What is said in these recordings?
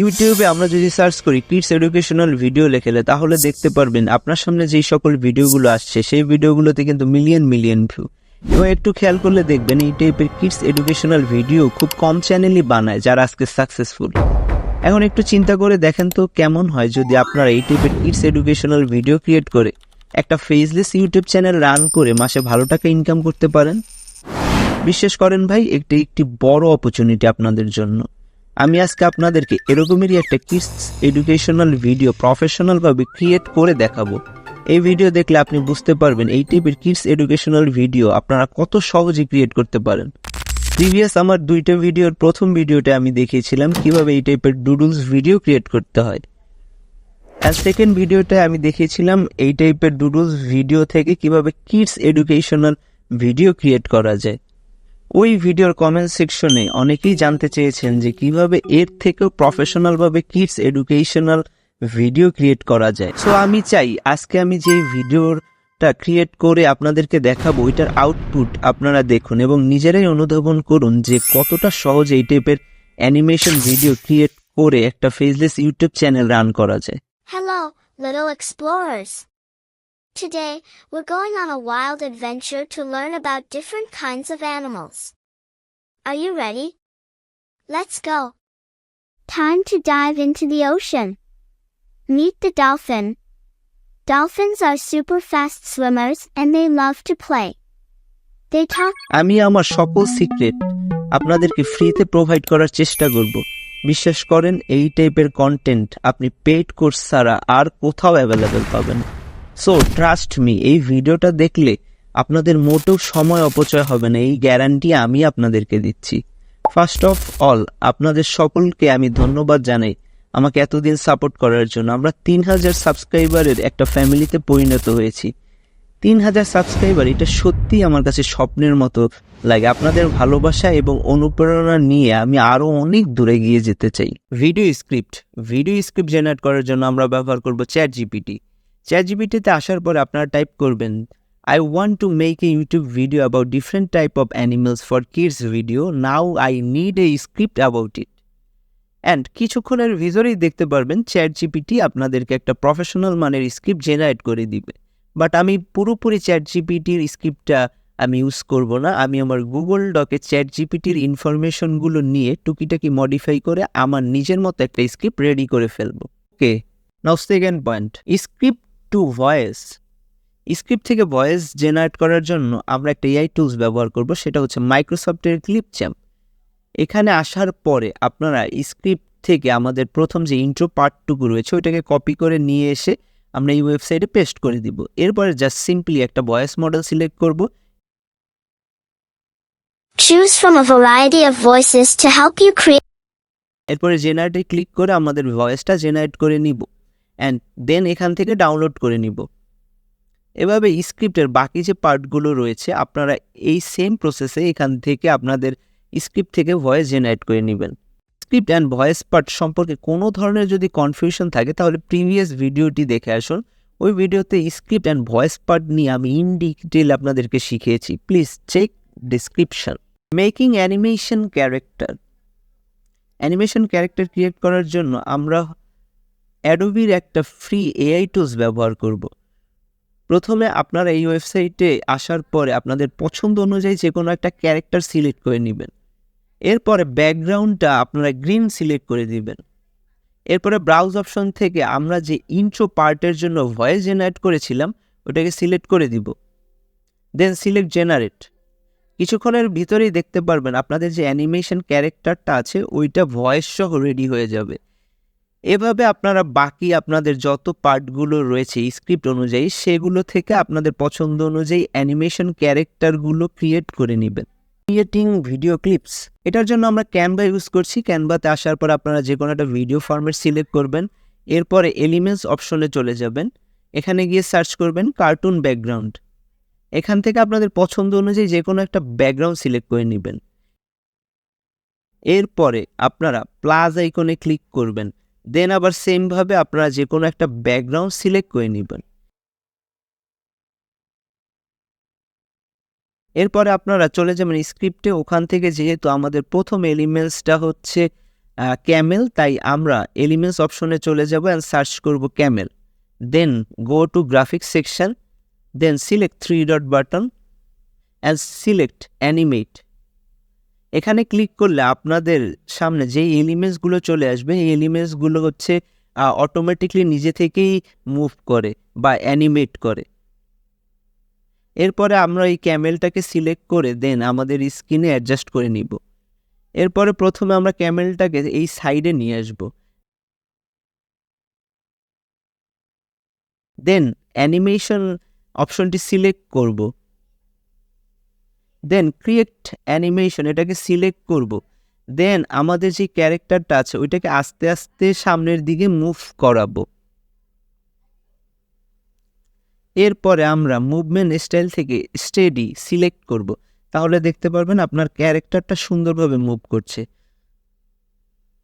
ইউটিউবে আমরা যদি সার্চ করি কিডস এডুকেশনাল ভিডিও লেখেলে, তাহলে দেখতে পারবেন আপনার সামনে যেই সকল ভিডিওগুলো আসছে, সেই ভিডিওগুলোতে কিন্তু মিলিয়ন মিলিয়ন ভিউ এবং একটু খেয়াল করলে দেখবেন এই টাইপের কিডস এডুকেশনাল ভিডিও খুব কম চ্যানেলই বানায় যারা আজকে সাকসেসফুল এখন একটু চিন্তা করে দেখেন তো কেমন হয় যদি আপনারা এই টাইপের কিডস এডুকেশনাল ভিডিও ক্রিয়েট করে একটা ফেসলেস ইউটিউব চ্যানেল রান করে মাসে ভালো টাকা ইনকাম করতে পারেন। বিশ্বাস করেন ভাই, একটি একটি বড় অপরচুনিটি আপনাদের জন্য। আমি আজকে আপনাদেরকে এরকমেরই একটা কিডস এডুকেশনাল ভিডিও প্রফেশনালভাবে ক্রিয়েট করে দেখাবো। এই ভিডিও দেখলে আপনি বুঝতে পারবেন এই টাইপের কিডস এডুকেশনাল ভিডিও আপনারা কত সহজে ক্রিয়েট করতে পারেন। প্রিভিয়াস আমার দুইটা ভিডিওর প্রথম ভিডিওতে আমি দেখিয়েছিলাম কীভাবে এই টাইপের ডুডলস ভিডিও ক্রিয়েট করতে হয়। আর সেকেন্ড ভিডিওতে আমি দেখিয়েছিলাম এই টাইপের ডুডলস ভিডিও থেকে কীভাবে কিডস এডুকেশনাল ভিডিও ক্রিয়েট করা যায়। ওই ভিডিওর কমেন্ট সেকশনে অনেকেই জানতে চেয়েছেন যে কীভাবে এর থেকেও প্রফেশনাল ভাবে কিডস এডুকেশনাল ভিডিও ক্রিয়েট করা যায় সো আমি চাই আজকে আমি যে ভিডিওটা ক্রিয়েট করে আপনাদেরকে দেখাবো ওইটার আউটপুট আপনারা দেখুন এবং নিজেরাই অনুধাবন করুন যে কতটা সহজ এই টাইপের অ্যানিমেশন ভিডিও ক্রিয়েট করে একটা ফেসলেস ইউটিউব চ্যানেল রান করা যায় Hello, little explorers. Today, we're going on a wild adventure to learn about different kinds of animals. Are you ready? Let's go. Time to dive into the ocean. Meet the dolphin. Dolphins are super fast swimmers and they love to play. They talk আমি আমার সকল secret আপনাদেরকে ফ্রিতে provide করার চেষ্টা করব বিশ্বাস করেন এই টাইপের কন্টেন্ট আপনি পেড কোর্স ছাড়া আর কোথাও অ্যাভেলেবেল পাবেন সো ট্রাস্ট মি এই ভিডিওটা দেখলে আপনাদের মোটেও সময় অপচয় হবে না। এই গ্যারান্টি আমি আপনাদেরকে দিচ্ছি। ফার্স্ট অফ অল আপনাদের সকলকে আমি ধন্যবাদ জানাই আমাকে এতদিন সাপোর্ট করার জন্য। আমরা তিন হাজার সাবস্ক্রাইবারের একটা ফ্যামিলিতে পরিণত হয়েছি। তিন হাজার সাবস্ক্রাইবার এটা সত্যি আমার কাছে স্বপ্নের মতো লাগে। আপনাদের ভালোবাসা এবং অনুপ্রেরণা নিয়ে আমি আরও অনেক দূরে গিয়ে যেতে চাই। Video script video script generate করার জন্য আমরা ব্যবহার করব চ্যাট জিপিটি চ্যাট জিপিটিতে আসার পর আপনারা টাইপ করবেন I want to make a YouTube video about different type of animals for kids video now I need a script about it and কিছুক্ষণের ভিতরেই দেখতে পারবেন চ্যাট জিপিটি আপনাদেরকে একটা প্রফেশনাল মানের স্ক্রিপ্ট জেনারেট করে দিবে। বাট আমি পুরোপুরি চ্যাট জিপিটির স্ক্রিপ্টটা আমি ইউজ করব না। আমি আমার গুগল ডকে চ্যাট জিপিটির ইনফরমেশনগুলো নিয়ে টুকিটাকি মডিফাই করে আমার নিজের মতো একটা স্ক্রিপ্ট রেডি করে ফেলব। Okay now second point script to voice. Script থেকে ভয়েস জেনারেট করার জন্য আমরা একটা এআই টুলস ব্যবহার করব সেটা হচ্ছে মাইক্রোসফটের ক্লিপ চ্যাম্প এখানে আসার পরে আপনারা স্ক্রিপ্ট থেকে আমাদের প্রথম যে ইন্ট্রো পার্টটুকু রয়েছে ওইটাকে কপি করে নিয়ে এসে আমরা এই ওয়েবসাইটে পেস্ট করে দিব। এরপরে জাস্ট সিম্পলি একটা ভয়েস মডেল সিলেক্ট করব। Choose from a variety of voices to help you create এরপরে জেনারেটে ক্লিক করে আমাদের ভয়েসটা জেনারেট করে নিব। অ্যান্ড দেন এখান থেকে ডাউনলোড করে নিব। এভাবে স্ক্রিপ্টের বাকি যে পার্টগুলো রয়েছে, আপনারা এই সেম প্রসেসে এখান থেকে আপনাদের স্ক্রিপ্ট থেকে ভয়েস জেনারেট করে নেবেন। স্ক্রিপ্ট অ্যান্ড ভয়েস পার্ট সম্পর্কে কোনো ধরনের যদি কনফিউশন থাকে, তাহলে প্রিভিয়াস ভিডিওটি দেখে আসুন। ওই ভিডিওতে স্ক্রিপ্ট অ্যান্ড ভয়েস পার্ট নিয়ে আমি ইন ডিটেল আপনাদেরকে শিখিয়েছি। Please check description making animation character animation character create করার জন্য আমরা অ্যাডোবির একটা ফ্রি এআই টুলস ব্যবহার করব। প্রথমে আপনারা এই ওয়েবসাইটে আসার পরে আপনাদের পছন্দ অনুযায়ী যে কোনো একটা ক্যারেক্টার সিলেক্ট করে নেবেন। এরপরে ব্যাকগ্রাউন্ডটা আপনারা গ্রিন সিলেক্ট করে দিবেন। এরপরে ব্রাউজ অপশন থেকে আমরা যে ইন্ট্রো পার্টের জন্য ভয়েস জেনারেট করেছিলাম, ওটাকে সিলেক্ট করে দিব। দেন সিলেক্ট জেনারেট কিছুক্ষণের ভিতরেই দেখতে পারবেন আপনাদের যে অ্যানিমেশন ক্যারেক্টারটা আছে, ওইটা ভয়েস সহ রেডি হয়ে যাবে। এভাবে আপনারা বাকি আপনাদের যত পার্টগুলো রয়েছে, স্ক্রিপ্ট অনুযায়ী, সেগুলো থেকে আপনাদের পছন্দ অনুযায়ী অ্যানিমেশন ক্যারেক্টারগুলো ক্রিয়েট করে নেবেন। Creating video clips. এটার জন্য আমরা ক্যানভা ইউজ করছি। ক্যানভাতে আসার পর আপনারা যে কোনো একটা ভিডিও ফরম্যাট সিলেক্ট করবেন। এরপরে এলিমেন্টস অপশনে চলে যাবেন। এখানে গিয়ে সার্চ করবেন কার্টুন ব্যাকগ্রাউন্ড এখান থেকে আপনাদের পছন্দ অনুযায়ী যে কোনো একটা ব্যাকগ্রাউন্ড সিলেক্ট করে নেবেন। এরপরে আপনারা প্লাস আইকনে ক্লিক করবেন। দেন আবার সেমভাবে আপনারা যে কোনো একটা ব্যাকগ্রাউন্ড সিলেক্ট করে নেবেন। এরপরে আপনারা চলে যাবেন স্ক্রিপ্টে ওখান থেকে যেহেতু আমাদের প্রথম এলিমেন্টসটা হচ্ছে ক্যামেল তাই আমরা এলিমেন্টস অপশনে চলে যাব অ্যান্ড সার্চ করব camel then go to graphics section then select three dot button and select animate এখানে ক্লিক করলে আপনাদের সামনে যেই এলিমেন্টসগুলো চলে আসবে, এই এলিমেন্টসগুলো হচ্ছে অটোমেটিকলি নিজে থেকেই মুভ করে বা অ্যানিমেট করে। এরপরে আমরা এই ক্যামেলটাকে সিলেক্ট করে দেন আমাদের স্ক্রিনে অ্যাডজাস্ট করে নিব। এরপরে প্রথমে আমরা ক্যামেলটাকে এই সাইডে নিয়ে আসব। দেন অ্যানিমেশন অপশনটি সিলেক্ট করব। দেন ক্রিয়েট অ্যানিমেশন এটাকে সিলেক্ট করব। দেন আমাদের যে ক্যারেক্টারটা আছে, ওইটাকে আস্তে আস্তে সামনের দিকে মুভ করাবো। এরপরে আমরা মুভমেন্ট স্টাইল থেকে স্টেডি সিলেক্ট করব। তাহলে দেখতে পারবেন আপনার ক্যারেক্টারটা সুন্দরভাবে মুভ করছে।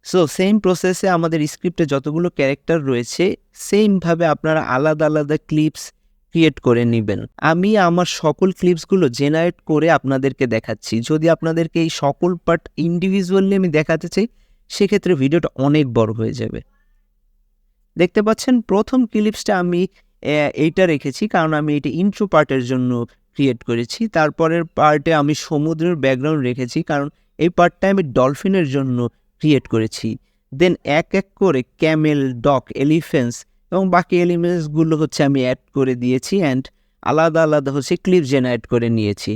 সো সেম প্রসেসে আমাদের স্ক্রিপ্টে যতগুলো ক্যারেক্টার রয়েছে সেমভাবে আপনারা আলাদা আলাদা ক্লিপস ক্রিয়েট করে নেবেন। আমি আমার সকল ক্লিপসগুলো জেনারেট করে আপনাদেরকে দেখাচ্ছি। যদি আপনাদেরকে এই সকল পার্ট ইন্ডিভিজুয়ালি আমি দেখাতে চাই, সেক্ষেত্রে ভিডিওটা অনেক বড় হয়ে যাবে। দেখতে পাচ্ছেন, প্রথম ক্লিপসটা আমি এইটা রেখেছি, কারণ আমি এটা ইন্ট্রো পার্টের জন্য ক্রিয়েট করেছি। তারপরের পার্টে আমি সমুদ্রের ব্যাকগ্রাউন্ড রেখেছি, কারণ এই পার্টটা আমি ডলফিনের জন্য ক্রিয়েট করেছি। দেন এক এক করে ক্যামেল ডক এলিফেন্টস এবং বাকি এলিমেন্টসগুলো হচ্ছে আমি অ্যাড করে দিয়েছি অ্যান্ড আলাদা আলাদা হচ্ছে ক্লিপ জেনারেট করে নিয়েছি।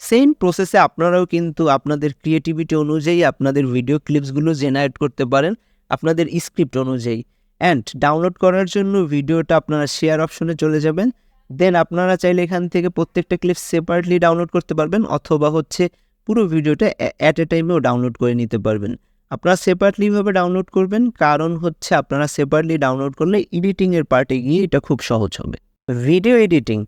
সেম প্রসেসে আপনারাও কিন্তু আপনাদের ক্রিয়েটিভিটি অনুযায়ী আপনাদের ভিডিও ক্লিপসগুলো জেনারেট করতে পারেন, আপনাদের স্ক্রিপ্ট অনুযায়ী। অ্যান্ড ডাউনলোড করার জন্য ভিডিওটা আপনারা শেয়ার অপশনে চলে যাবেন। দেন আপনারা চাইলে এখান থেকে প্রত্যেকটা ক্লিপ সেপারেটলি ডাউনলোড করতে পারবেন, অথবা হচ্ছে পুরো ভিডিওটা অ্যাট এ টাইমেও ডাউনলোড করে নিতে পারবেন। আপনারা সেপারেটলিভাবে ডাউনলোড করবেন। কারণ হচ্ছে আপনারা সেপারেটলি ডাউনলোড করলে এডিটিংয়ের পার্টে গিয়ে এটা খুব সহজ হবে। ভিডিও এডিটিং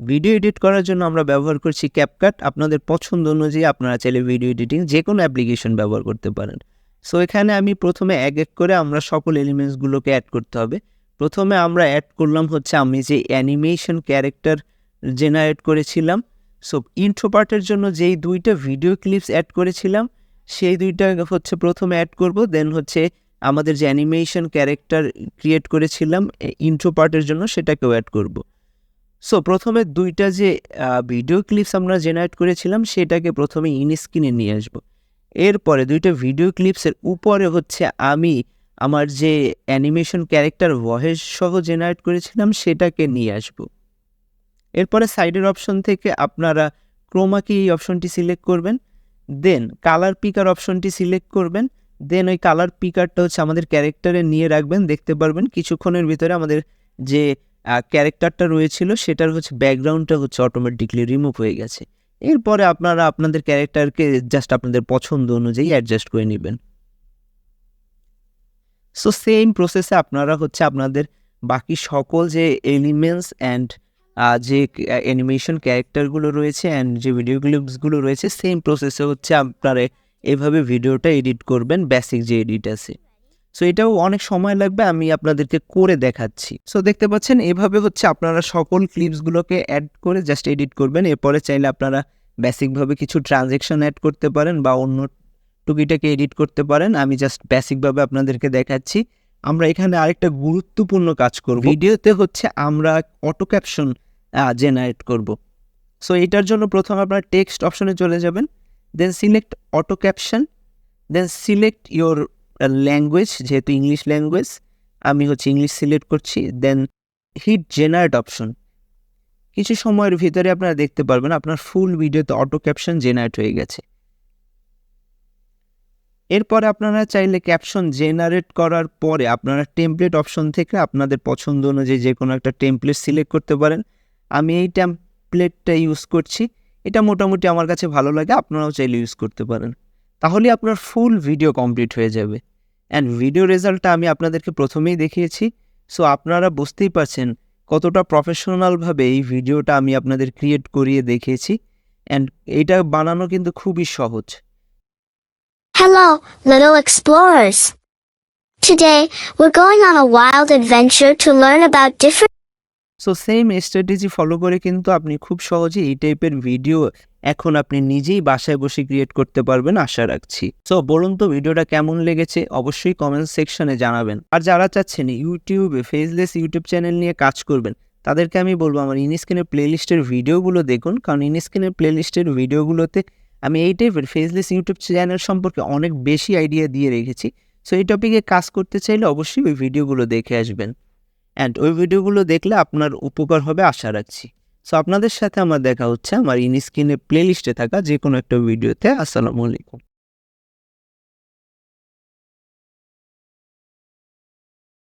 ভিডিও এডিট করার জন্য আমরা ব্যবহার করছি ক্যাপকাট আপনাদের পছন্দ অনুযায়ী আপনারা চাইলে ভিডিও এডিটিং যে কোনো অ্যাপ্লিকেশন ব্যবহার করতে পারেন। সো এখানে আমি প্রথমে এক এক করে আমরা সকল এলিমেন্টসগুলোকে অ্যাড করতে হবে। প্রথমে আমরা অ্যাড করলাম হচ্ছে আমি যে অ্যানিমেশন ক্যারেক্টার জেনারেট করেছিলাম। সো ইন্ট্রো পার্টের জন্য যেই দুইটা ভিডিও ক্লিপস অ্যাড করেছিলাম সেই দুইটা হচ্ছে প্রথমে অ্যাড করব দেন হচ্ছে আমাদের যে অ্যানিমেশন ক্যারেক্টার ক্রিয়েট করেছিলাম ইন্ট্রো পার্টের জন্য সেটাকেও অ্যাড করব। সো প্রথমে দুইটা যে ভিডিও ক্লিপস আমরা জেনারেট করেছিলাম, সেটাকে প্রথমে ইন স্ক্রিনে নিয়ে আসব। এরপরে দুইটা ভিডিও ক্লিপসের উপরে হচ্ছে আমি আমার যে অ্যানিমেশন ক্যারেক্টার ভয়েস সহ জেনারেট করেছিলাম, সেটাকে নিয়ে আসব। এরপরে সাইডের অপশন থেকে আপনারা ক্রোমাকে এই অপশনটি সিলেক্ট করবেন। দেন কালার পিকার অপশনটি সিলেক্ট করবেন। দেন ওই কালার পিকারটা হচ্ছে আমাদের ক্যারেক্টারে নিয়ে রাখবেন, দেখতে পারবেন। কিছুক্ষণের ভিতরে আমাদের যে ক্যারেক্টারটা রয়েছিল সেটার হচ্ছে ব্যাকগ্রাউন্ডটা হচ্ছে অটোমেটিকলি রিমুভ হয়ে গেছে। এরপরে আপনারা আপনাদের ক্যারেক্টারকে জাস্ট আপনাদের পছন্দ অনুযায়ী অ্যাডজাস্ট করে নেবেন। সো সেম প্রসেসে আপনারা হচ্ছে আপনাদের বাকি সকল যে এলিমেন্টস অ্যান্ড যে অ্যানিমেশন ক্যারেক্টারগুলো রয়েছে অ্যান্ড যে ভিডিও ক্লিপসগুলো রয়েছে সেম প্রসেসে হচ্ছে আপনারা এভাবে ভিডিওটা এডিট করবেন বেসিক যে এডিট আছে। সো এটাও অনেক সময় লাগবে, আমি আপনাদেরকে করে দেখাচ্ছি। সো দেখতে পাচ্ছেন, এভাবে হচ্ছে আপনারা সকল ক্লিপসগুলোকে অ্যাড করে জাস্ট এডিট করবেন, এরপরে চাইলে আপনারা বেসিকভাবে কিছু ট্রানজেকশন অ্যাড করতে পারেন বা অন্য টুকিটাকে এডিট করতে পারেন, আমি জাস্ট বেসিকভাবে আপনাদেরকে দেখাচ্ছি। আমরা এখানে আরেকটা গুরুত্বপূর্ণ কাজ করব। ভিডিওতে হচ্ছে আমরা অটো ক্যাপশন জেনারেট করব। সো এটার জন্য প্রথম আপনার টেক্সট অপশনে চলে যাবেন then select auto caption then select your language যেহেতু ইংলিশ ল্যাঙ্গুয়েজ আমি হচ্ছে ইংলিশ সিলেক্ট করছি দেন হিট জেনারেট অপশন কিছু সময়ের ভিতরে আপনারা দেখতে পারবেন, আপনার ফুল ভিডিওতে অটো ক্যাপশন জেনারেট হয়ে গেছে। এরপরে আপনারা চাইলে ক্যাপশন জেনারেট করার পরে আপনারা টেমপ্লেট অপশন থেকে আপনাদের পছন্দ অনুযায়ী যে কোনো একটা টেমপ্লেট সিলেক্ট করতে পারেন। আমি এই টেমপ্লেটটা ইউজ করছি। এটা মোটামুটি আমার কাছে ভালো লাগে আপনারাও চাইলে ইউজ করতে পারেন। তাহলে আপনার ফুল ভিডিও কমপ্লিট হয়ে যাবে। অ্যান্ড ভিডিও রেজাল্টটা আমি আপনাদেরকে প্রথমেই দেখিয়েছি। সো আপনারা বুঝতেই পারছেন কতটা প্রফেশনালভাবে এই ভিডিওটা আমি আপনাদের ক্রিয়েট করিয়ে দেখিয়েছি। অ্যান্ড এটা বানানো কিন্তু খুবই সহজ। Hello, little explorers. Today, we're going on a wild adventure to learn about different so same strategy follow করে কিন্তু আপনি খুব সহজে এই টাইপের ভিডিও এখন আপনি নিজেই বাসায় বসে ক্রিয়েট করতে পারবেন আশা রাখছি। সো বলুন তো ভিডিওটা কেমন লেগেছে? অবশ্যই কমেন্ট সেকশনে জানাবেন। আর যারা চাচ্ছেন ইউটিউবে ফেসলেস ইউটিউব চ্যানেল নিয়ে কাজ করবেন, তাদেরকে আমি বলব আমার ইনস্ক্রিনের প্লেলিস্টের ভিডিওগুলো দেখুন। কারণ ইনস্ক্রিনের প্লেলিস্টের ভিডিওগুলোতে আমি এই টাইপের ফেসলেস ইউটিউব চ্যানেল সম্পর্কে অনেক বেশি আইডিয়া দিয়ে রেখেছি। সো এই টপিকে কাজ করতে চাইলে অবশ্যই ওই ভিডিওগুলো দেখে আসবেন। অ্যান্ড ওই ভিডিওগুলো দেখলে আপনার উপকার হবে আশা রাখছি। সো আপনাদের সাথে আমার দেখা হচ্ছে আমার ইনস্ক্রিনে প্লেলিস্টে থাকা যে কোনো একটা ভিডিওতে আসসালামু আলাইকুম।